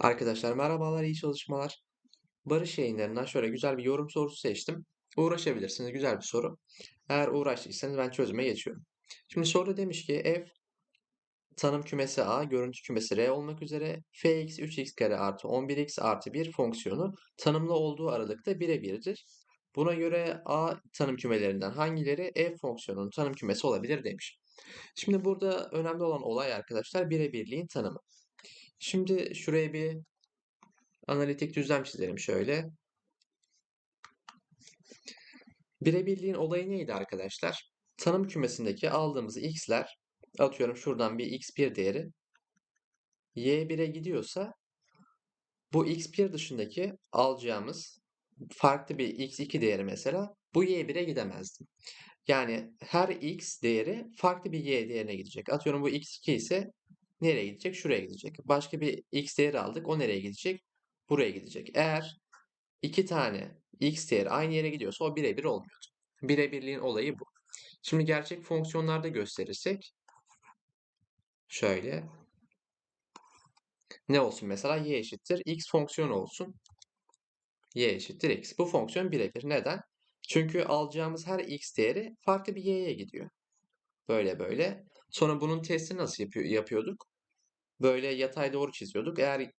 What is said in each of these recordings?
Arkadaşlar merhabalar, iyi çalışmalar. Barış yayınlarından şöyle güzel bir yorum sorusu seçtim. Uğraşabilirsiniz, güzel bir soru. Eğer uğraştıysanız ben çözüme geçiyorum. Şimdi soruda demiş ki f tanım kümesi A, görüntü kümesi R olmak üzere fx 3x kare artı 11x artı 1 fonksiyonu tanımlı olduğu aralıkta birebirdir. Buna göre A tanım kümelerinden hangileri f fonksiyonunun tanım kümesi olabilir demiş. Şimdi burada önemli olan olay arkadaşlar birebirliğin tanımı. Şimdi şuraya bir analitik düzlem çizelim şöyle. Birebirliğin olayı neydi arkadaşlar? Tanım kümesindeki aldığımız x'ler atıyorum şuradan bir x1 değeri y1'e gidiyorsa bu x1 dışındaki alacağımız farklı bir x2 değeri mesela bu y1'e gidemezdi. Yani her x değeri farklı bir y değerine gidecek. Atıyorum bu x2 ise nereye gidecek? Şuraya gidecek. Başka bir x değeri aldık. O nereye gidecek? Buraya gidecek. Eğer iki tane x değeri aynı yere gidiyorsa o birebir olmuyordu. Birebirliğin olayı bu. Şimdi gerçek fonksiyonlarda gösterirsek şöyle ne olsun mesela y eşittir x fonksiyonu olsun. y eşittir x. Bu fonksiyon birebir. Neden? Çünkü alacağımız her x değeri farklı bir y'ye gidiyor. Böyle böyle. Sonra bunun testini nasıl yapıyor, yapıyorduk? Böyle yatay doğru çiziyorduk. Eğer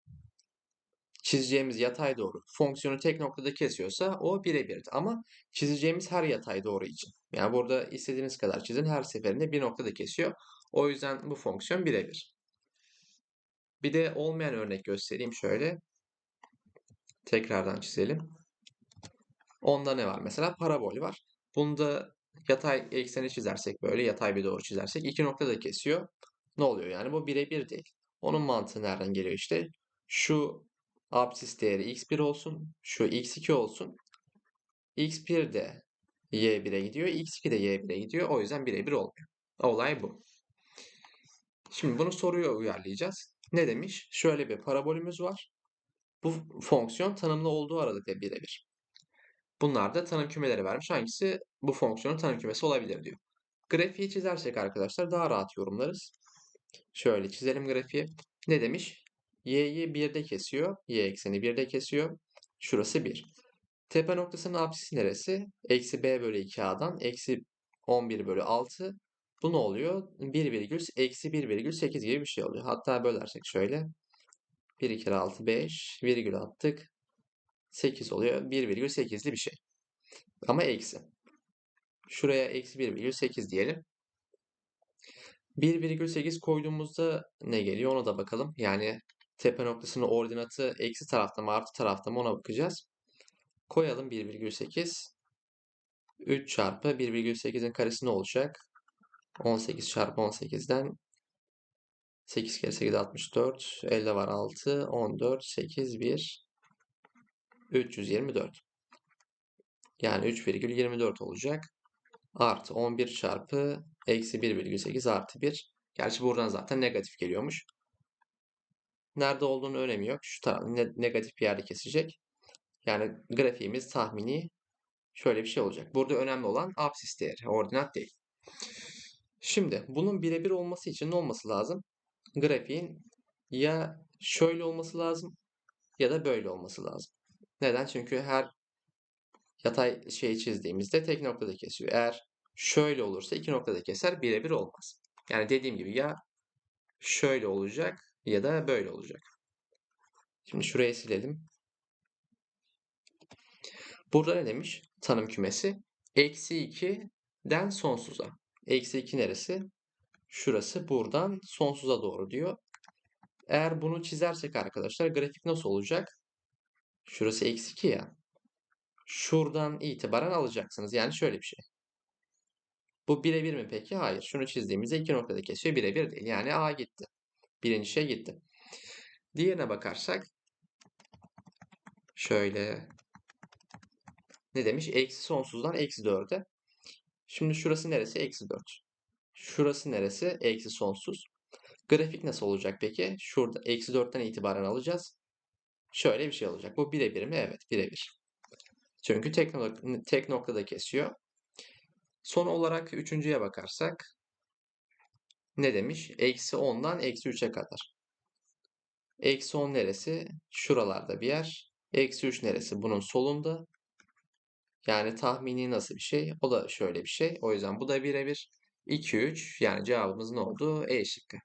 çizeceğimiz yatay doğru fonksiyonu tek noktada kesiyorsa o birebirdi. Ama çizeceğimiz her yatay doğru için. Yani burada istediğiniz kadar çizin her seferinde bir noktada kesiyor. O yüzden bu fonksiyon birebir. Bir de olmayan örnek göstereyim şöyle. Tekrardan çizelim. Onda ne var? Mesela parabol var. Bunda yatay ekseni çizersek böyle yatay bir doğru çizersek iki noktada kesiyor. Ne oluyor yani? Bu birebir değil. Onun mantığı nereden geliyor işte? Şu absis değeri x1 olsun. Şu x2 olsun. x1 de y1'e gidiyor. x2 de y1'e gidiyor. O yüzden birebir olmuyor. Olay bu. Şimdi bunu soruya uyarlayacağız. Ne demiş? Şöyle bir parabolümüz var. Bu fonksiyon tanımlı olduğu aralıkta birebir. Bunlar da tanım kümeleri vermiş. Hangisi bu fonksiyonun tanım kümesi olabilir diyor. Grafiği çizersek arkadaşlar daha rahat yorumlarız. Şöyle çizelim grafiği. Ne demiş? y'yi 1'de kesiyor. y ekseni 1'de kesiyor. Şurası 1. Tepe noktasının apsisi neresi? Eksi b bölü 2a'dan eksi 11 bölü 6. Bu ne oluyor? 1 virgül eksi 1 virgül 8 gibi bir şey oluyor. Hatta bölersek şöyle. 1 2 6 5 virgül attık. 8 oluyor. 1,8'li bir şey. Ama eksi. Şuraya eksi 1,8 diyelim. 1,8 koyduğumuzda ne geliyor ona da bakalım. Yani tepe noktasının ordinatı eksi tarafta mı artı tarafta mı ona bakacağız. Koyalım 1,8. 3 çarpı 1,8'in karesi ne olacak? 18 çarpı 18'den 8 kere 8 64. Elde var 6. 14. 8 1. 324. Yani 3,24 olacak. Artı 11 çarpı eksi 1,8 artı 1. Gerçi buradan zaten negatif geliyormuş. Nerede olduğunu önemi yok. Şu taraf negatif bir yerde kesecek. Yani grafiğimiz tahmini şöyle bir şey olacak. Burada önemli olan absis değeri, ordinat değil. Şimdi bunun birebir olması için ne olması lazım? Grafiğin ya şöyle olması lazım ya da böyle olması lazım. Neden? Çünkü her yatay şeyi çizdiğimizde tek noktada kesiyor. Eğer şöyle olursa iki noktada keser birebir olmaz. Yani dediğim gibi ya şöyle olacak ya da böyle olacak. Şimdi şurayı silelim. Burada ne demiş? Tanım kümesi. Eksi 2'den sonsuza. Eksi 2 neresi? Şurası buradan sonsuza doğru diyor. Eğer bunu çizersek arkadaşlar grafik nasıl olacak? Şurası eksi 2 ya. Şuradan itibaren alacaksınız. Yani şöyle bir şey. Bu birebir mi peki? Hayır. Şunu çizdiğimizde iki noktada kesiyor. Birebir değil. Yani A gitti. Birinci şey gitti. Diğerine bakarsak şöyle ne demiş? Eksi sonsuzdan eksi 4'e. Şimdi şurası neresi? Eksi 4. Şurası neresi? Eksi sonsuz. Grafik nasıl olacak peki? Şurada eksi 4'ten itibaren alacağız. Şöyle bir şey olacak. Bu birebir mi? Evet birebir. Çünkü tek, tek noktada kesiyor. Son olarak üçüncüye bakarsak ne demiş? Eksi 10'dan eksi 3'e kadar. Eksi 10 neresi? Şuralarda bir yer. Eksi 3 neresi? Bunun solunda. Yani tahmini nasıl bir şey? O da şöyle bir şey. O yüzden bu da birebir. 2, 3 yani cevabımız ne oldu? E şıkkı.